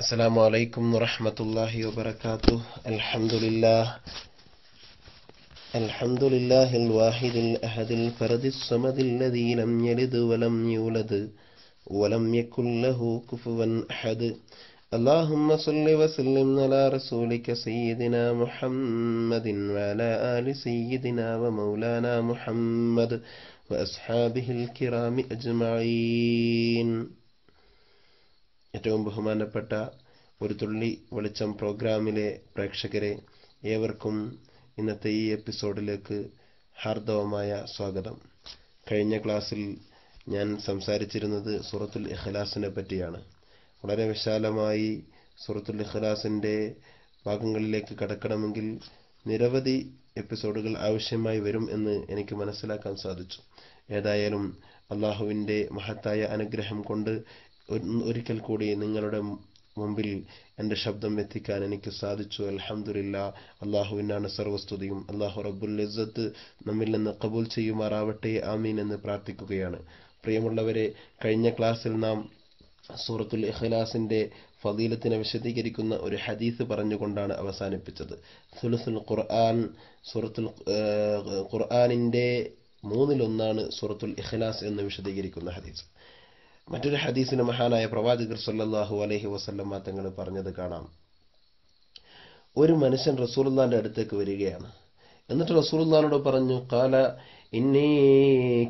السلام عليكم ورحمة الله وبركاته. الحمد لله. الحمد لله الواحد الأحد الفرد الصمد الذي لم يلد ولم يولد ولم يكن له كفوا أحد. اللهم صل وسلم على رسولك سيدنا محمد وعلى آل سيدنا ومولانا محمد وأصحابه الكرام أجمعين. ഏറ്റവും ബഹുമാനപ്പെട്ട ഒരു തുള്ളി വെളിച്ചം പ്രോഗ്രാമിലെ പ്രേക്ഷകരെ ഏവർക്കും ഇന്നത്തെ ഈ എപ്പിസോഡിലേക്ക് ഹാർദവമായ സ്വാഗതം. കഴിഞ്ഞ ക്ലാസ്സിൽ ഞാൻ സംസാരിച്ചിരുന്നത് സൂറത്തുൽ ഇഖ്ലാസിനെ പറ്റിയാണ്. വളരെ വിശാലമായി സൂറത്തുൽ ഇഖ്ലാസിന്റെ ഭാഗങ്ങളിലേക്ക് കടക്കണമെങ്കിൽ നിരവധി എപ്പിസോഡുകൾ ആവശ്യമായി വരും എന്ന് എനിക്ക് മനസ്സിലാക്കാൻ സാധിച്ചു. ഏതായാലും അള്ളാഹുവിന്റെ മഹത്തായ അനുഗ്രഹം കൊണ്ട് ഒരിക്കൽ കൂടി നിങ്ങളുടെ മുമ്പിൽ എന്റെ ശബ്ദം എത്തിക്കാൻ എനിക്ക് സാധിച്ചു. അൽഹംദുലില്ലാ. അള്ളാഹുവിനാണ് സർവസ്തുതിയും. അള്ളാഹു റബ്ബുൽ ഇസ്സത്ത് നമ്മിൽ നിന്ന് കബൂൽ ചെയ്യുമാറാവട്ടെ. ആമീൻ എന്ന് പ്രാർത്ഥിക്കുകയാണ്. പ്രിയമുള്ളവരെ കഴിഞ്ഞ ക്ലാസ്സിൽ നാം സൂറത്തുൽ ഇഖ്ലാസിന്റെ ഫദീലത്തിനെ വിശദീകരിക്കുന്ന ഒരു ഹദീസ് പറഞ്ഞുകൊണ്ടാണ് അവസാനിപ്പിച്ചത്. സുലസുൽ ഖുർആൻ സൂറത്തുൽ ഖുർആാനിന്റെ മൂന്നിലൊന്നാണ് സൂറത്തുൽ ഇഖ്ലാസ് എന്ന് വിശദീകരിക്കുന്ന ഹദീസ്. മറ്റൊരു ഹദീസിന് മഹാനായ പ്രവാചകർ സല്ലാഹു അലഹി വസല്ലമ തങ്ങൾ പറഞ്ഞത് കാണാം. ഒരു മനുഷ്യൻ റസൂലുള്ളാന്റെ അടുത്തേക്ക് വരികയാണ്. എന്നിട്ട് റസൂലുള്ളാനോട് പറഞ്ഞു കാല ഇന്നി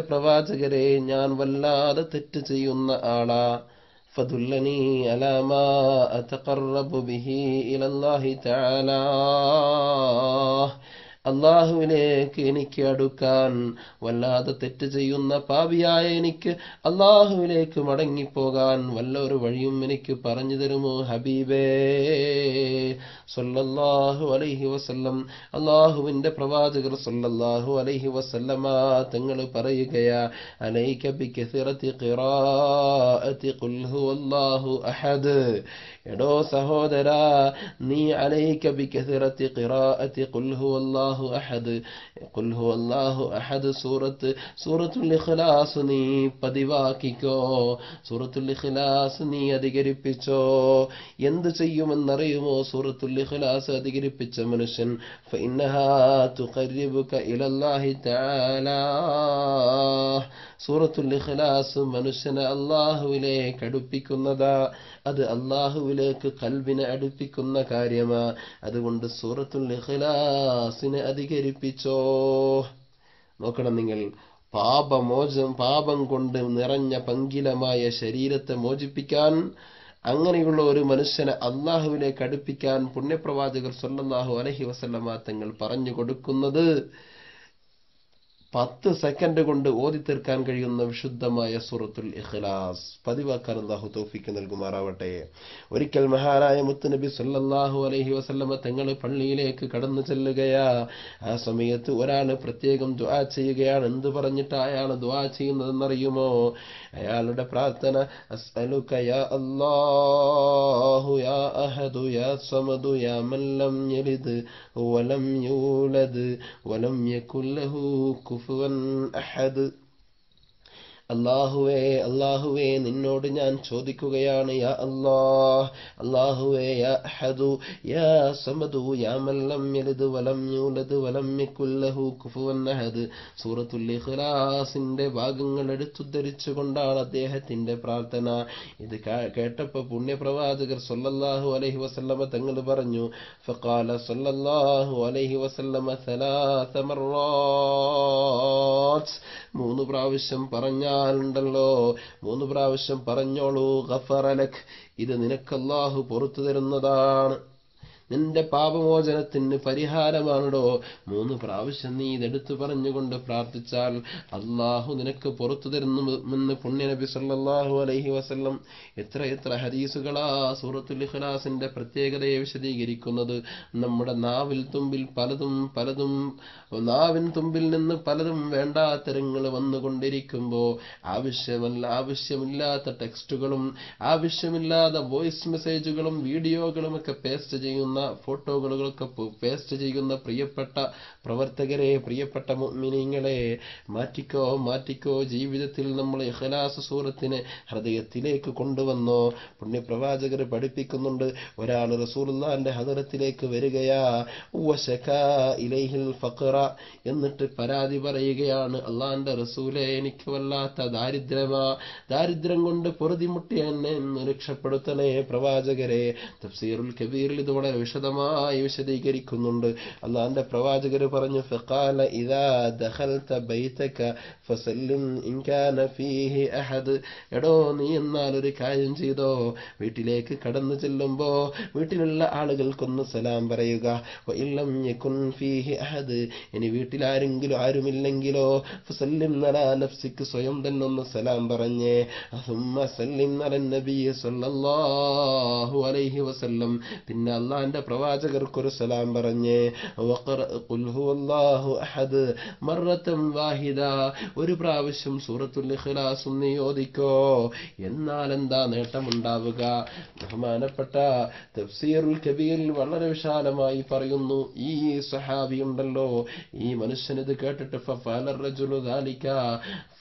പ്രവാചകരെ ഞാൻ വല്ലാതെ തെറ്റ് ചെയ്യുന്ന ആളാ. ഫദുല്ലനി അലാമാ ബിഹി തആല. അള്ളാഹുവിലേക്ക് എനിക്ക് അടുക്കാൻ വല്ലാതെ തെറ്റ് ചെയ്യുന്ന പാപിയായ എനിക്ക് അള്ളാഹുവിലേക്ക് മടങ്ങിപ്പോകാൻ വല്ല ഒരു വഴിയും എനിക്ക് പറഞ്ഞു തരുമോ ഹബീബേ? സല്ലല്ലാഹു അലൈഹി വസല്ലം. അള്ളാഹുവിന്റെ പ്രവാചകർ സല്ലല്ലാഹു അലൈഹി വസല്ലമ തങ്ങൾ പറയുകയാ അലൈക ഖിറാഅതി അഹദ്. എടോ സഹോദരാ നീ അലൈക ബികസിറത്തി ഖിറാഅത്തി ഖുൽ ഹുവല്ലാഹു അഹദ് ഖുൽ ഹുവല്ലാഹു അഹദ് സൂറത്ത് സൂറത്തുൽ ഇഖ്ലാസ് നീ പതിവാക്കിക്കോ. സൂറത്തുൽ ഇഖ്ലാസ് നീ അധികരിപ്പിച്ചോ. എന്ത് ചെയ്യുമെന്നറിയുമോ? സൂറത്തുൽ ഇഖ്ലാസ് അധികരിപ്പിച്ച മനുഷ്യൻ. ഫഇന്നഹാ തുഖർരിബുക ഇലല്ലാഹി തആല സൂറത്തുൽ ഇഖ്ലാസ് മനുഷ്യനെ അള്ളാഹുവിലേക്ക് അടുപ്പിക്കുന്നതാ. അത് അള്ളാഹുവിലേക്ക് കൽബിനെ അടുപ്പിക്കുന്ന കാര്യമാ. അതുകൊണ്ട് സൂറത്തുൽ ഇഖ്ലാസിനെ അധികരിപ്പിച്ചോ. നോക്കണം നിങ്ങൾ. പാപമോചം പാപം കൊണ്ട് നിറഞ്ഞ പങ്കിലമായ ശരീരത്തെ മോചിപ്പിക്കാൻ അങ്ങനെയുള്ള ഒരു മനുഷ്യനെ അള്ളാഹുവിലേക്ക് അടുപ്പിക്കാൻ പുണ്യപ്രവാചകർ സ്വന്തം അലഹി വസല്ലമ തങ്ങൾ പറഞ്ഞു കൊടുക്കുന്നത് പത്ത് സെക്കൻഡ് കൊണ്ട് ഓതി തീർക്കാൻ കഴിയുന്ന വിശുദ്ധമായ സൂറത്തുൽ ഇഖ്ലാസ്. പതിവാക്കാൻ അള്ളാഹു തോഫിക്ക് നൽകുമാറാവട്ടെ. ഒരിക്കൽ മഹാനായ മുത്ത് നബി സല്ലല്ലാഹു അലൈഹി വസല്ലമ തങ്ങൾ പള്ളിയിലേക്ക് കടന്നു ചെല്ലുകയാ. ആ സമയത്ത് ഒരാൾ പ്രത്യേകം ദുആ ചെയ്യുകയാണ്. എന്ത് പറഞ്ഞിട്ട് അയാൾ ദുആ ചെയ്യുന്നതെന്നറിയുമോ? അയാളുടെ പ്രാർത്ഥന അസ്അലുക യാ അല്ലാഹു യാ അഹദു യാ സമദു യാ മൻ ലം യലിദ് വലം യൂലദ് വലം യകുൽ ലഹു കുഫുവൻ അഹദ് അള്ളാഹുവേ അള്ളാഹുവേ നിന്നോട് ഞാൻ ചോദിക്കുകയാണ് യാ അല്ലാഹ് അള്ളാഹുവേ യാ ഹദു യാ സമദു യാ മല്ലം യലദ് വലം യൂലദ് വലം യകുല്ലഹു കുഫുവൻ അഹദ്. സൂറത്തുൽ ഇഖ്ലാസിന്റെ ഭാഗങ്ങൾ എടുത്തുദ്ധരിച്ചുകൊണ്ടാണ് അദ്ദേഹത്തിന്റെ പ്രാർത്ഥന. ഇത് കേട്ടപ്പോൾ പുണ്യപ്രവാചകർ സല്ലല്ലാഹു അലൈഹി വസല്ലമ തങ്ങൾ പറഞ്ഞു ഫഖാല സല്ലല്ലാഹു അലൈഹി വസല്ലമ സലാസ മർറാത്ത് മൂന്ന് പ്രാവശ്യം പറഞ്ഞാൽ പറഞ്ഞാലുണ്ടല്ലോ മൂന്ന് പ്രാവശ്യം പറഞ്ഞോളൂ ഗഫറലക്. ഇത് നിനക്കല്ലാഹു പുറത്തു തരുന്നതാണ്. നിന്റെ പാപമോചനത്തിന് പരിഹാരമാണോ മൂന്ന് പ്രാവശ്യം നീ ഇതെടുത്തു പറഞ്ഞുകൊണ്ട് പ്രാർത്ഥിച്ചാൽ അള്ളാഹു നിനക്ക് പുറത്തു തരുന്നുമെന്ന് പുണ്യനബി സല്ലാഹു അലൈഹി വസല്ലം എത്ര എത്ര ഹദീസുകളാ സൂറത്തുൽ ഇഖ്ലാസിന്റെ പ്രത്യേകതയെ വിശദീകരിക്കുന്നത്. നമ്മുടെ നാവിൽ തുമ്പിൽ പലതും പലതും നാവിൻ തുമ്പിൽ നിന്ന് പലതും വേണ്ടാത്തരങ്ങൾ വന്നുകൊണ്ടിരിക്കുമ്പോൾ ആവശ്യമല്ല ആവശ്യമില്ലാത്ത ടെക്സ്റ്റുകളും ആവശ്യമില്ലാത്ത വോയിസ് മെസ്സേജുകളും വീഡിയോകളും ഒക്കെ പേസ്റ്റ് ചെയ്യുന്ന ഫോട്ടോകളൊക്കെ പേസ്റ്റ് ചെയ്യുന്ന പ്രിയപ്പെട്ട പ്രവർത്തകരെ പ്രിയപ്പെട്ട മിനിങ്ങളെ മാറ്റിക്കോ മാറ്റിക്കോ ജീവിതത്തിൽ നമ്മൾ ഇഖ്ലാസ് സൂറത്തിനെ ഹൃദയത്തിലേക്ക് കൊണ്ടുവന്നോ. പുണ്യപ്രവാചകർ പഠിപ്പിക്കുന്നുണ്ട് ഒരാൾ റസൂലുള്ളാന്റെ ഹദരത്തിലേക്ക് വരികയാ. ഫഖറ എന്നിട്ട് പരാതി പറയുകയാണ് അള്ളാന്റെ റസൂലെ എനിക്ക് വല്ലാത്ത ദാരിദ്ര്യമാ. ദാരിദ്ര്യം കൊണ്ട് പൊറുതിമുട്ടി എന്നെ രക്ഷപ്പെടുത്തണേ പ്രവാചകരെ. തഫ്സീറുൽ കബീറിൽ ഇത് വളരെ വിശദമായി വിശദീകരിക്കുന്നുണ്ട്. അള്ളാന്റെ പ്രവാചകർ പറഞ്ഞു ഫഖാല ഇദാ ദഖൽത ബൈതക ഇൻ കാന ഫീഹി അഹദ്. എടോ നീ എന്നാൽ ഒരു കാര്യം ചെയ്തോ? വീട്ടിലേക്ക് കടന്നു ചെല്ലുമ്പോ വീട്ടിലുള്ള ആളുകൾക്കൊന്ന് സലാം പറയുക. യകുൻ ഫീഹി അഹദ്. ഇനി വീട്ടിലാരെങ്കിലും ആരുമില്ലെങ്കിലോ? നഫ്സിക്ക് സ്വയം തന്നെ ഒന്ന് സലാം പറഞ്ഞേ. അസുമ്മ സല്ലിം അല നബി സല്ലല്ലാഹു അലൈഹി വസല്ലം. പിന്നെ അവന്റെ പ്രവാചകർക്കൊരു സലാം പറഞ്ഞ്. അഹദ് വാഹിദ. ഒരു പ്രാവശ്യം സൂറത്തുൽ ഇഖ്ലാസ് നിയോദിക്കോ എന്നാൽ എന്താ നേട്ടമുണ്ടാവുക? ബഹുമാനപ്പെട്ട തഫ്സീറുൽ കബീൽ വളരെ വിശാലമായി പറയുന്നു ഈ സഹാബി ഉണ്ടല്ലോ ഈ മനുഷ്യനിത് കേട്ടിട്ട്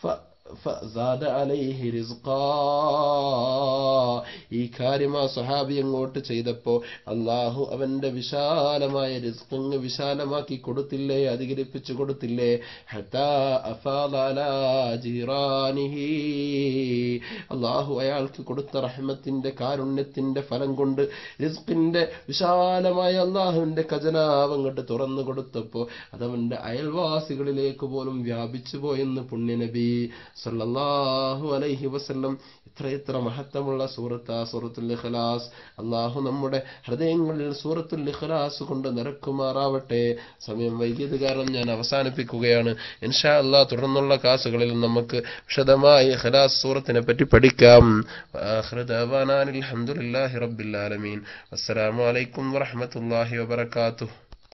ഫലർ ഫസാദ അലൈഹി ഈ കാര്യം ആ സ്വഹാബി അങ്ങോട്ട് ചെയ്തപ്പോ അള്ളാഹു അവന്റെ വിശാലമായ റിസ്ഖ് വിശാലമാക്കി കൊടുത്തില്ലേ അധികരിപ്പിച്ചു കൊടുത്തില്ലേ? അള്ളാഹു അയാൾക്ക് കൊടുത്ത റഹ്മത്തിന്റെ കാരുണ്യത്തിന്റെ ഫലം കൊണ്ട് റിസ്ഖിന്റെ വിശാലമായ അള്ളാഹുവിന്റെ ഖജനാവ് അങ്ങോട്ട് തുറന്നു കൊടുത്തപ്പോ അതവന്റെ അയൽവാസികളിലേക്ക് പോലും വ്യാപിച്ചു പോയെന്ന് പുണ്യനബി സല്ലല്ലാഹു അലൈഹി വസല്ലം. ഇത്രയെത്ര ഇത്ര മഹത്വമുള്ള സൂറത്ത് ആ സൂറത്തുൽ ഇഖ്ലാസ്. അള്ളാഹു നമ്മുടെ ഹൃദയങ്ങളിൽ സൂറത്തുൽ ഇഖ്ലാസ് കൊണ്ട് നിറക്കുമാറാവട്ടെ. സമയം വൈകിയത് കാരണം ഞാൻ അവസാനിപ്പിക്കുകയാണ്. ഇൻഷാ അള്ളാഹ് തുടർന്നുള്ള ക്ലാസ്സുകളിൽ നമുക്ക് വിശദമായി ഇഖ്ലാസ് സൂറത്തിനെ പറ്റി പഠിക്കാം. അൽഹംദുലില്ലാഹി റബ്ബിൽ ആലമീൻ. അസ്സലാമു അലൈക്കും വറഹ്മത്തുള്ളാഹി വബറകാതുഹു.